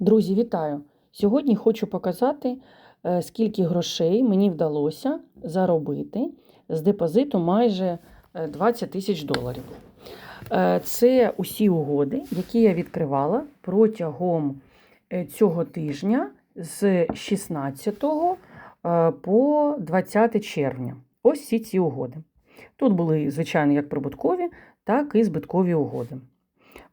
Друзі, вітаю! Сьогодні хочу показати, е, скільки грошей мені вдалося заробити з депозиту майже е, 20 тисяч доларів. Е, Це усі угоди, які я відкривала протягом е, цього тижня з 16 е, по 20 червня. Ось всі ці угоди. Тут були, звичайно, як прибуткові, так і збиткові угоди.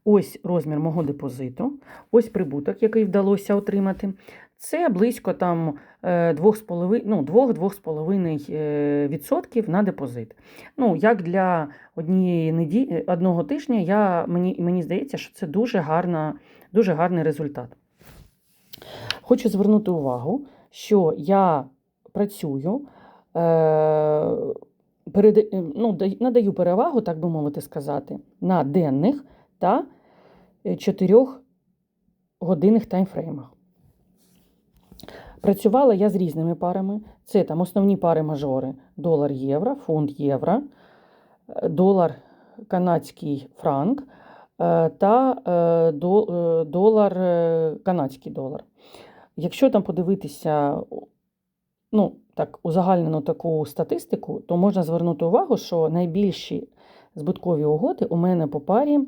Ось розмір мого депозиту, ось прибуток, який вдалося отримати. Це близько там 2,5 ну, 2-2,5% е, на депозит. Ну, як для однієї неді... одного тижня, я, мені, мені здається, що це дуже, гарна, дуже гарний результат. Хочу звернути увагу, що я працюю, е, перед, е, ну, надаю перевагу, так би мовити сказати, на денних та 4 годинних таймфреймах. Працювала я з різними парами. Це там основні пари мажори: долар-євро, фунт євро, е, долар канадський франк е, та е, е, долар е, канадський долар. Якщо там подивитися, ну, так, узагальнену таку статистику, то можна звернути увагу, що найбільші збиткові угоди у мене по парі е,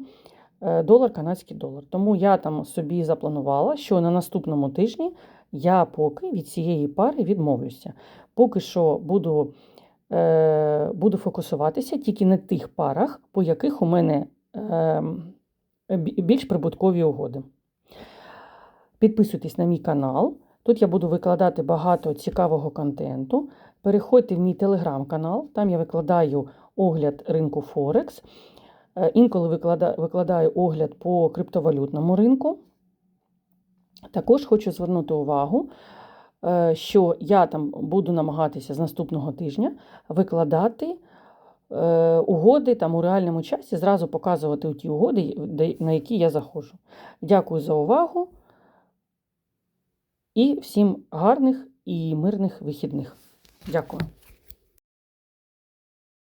долар канадський долар. Тому я там собі запланувала, що на наступному тижні я поки від цієї пари відмовлюся. Поки що буду, е, буду фокусуватися тільки на тих парах, по яких у мене е, більш прибуткові угоди. Підписуйтесь на мій канал. Тут я буду викладати багато цікавого контенту. Переходьте в мій телеграм-канал, там я викладаю огляд ринку Форекс. Е, Інколи викладаю огляд по криптовалютному ринку. Також хочу звернути увагу, е, що я там буду намагатися з наступного тижня викладати е, угоди там у реальному часі, зразу показувати ті угоди, на які я заходжу. Дякую за увагу і всім гарних і мирних вихідних. Дякую.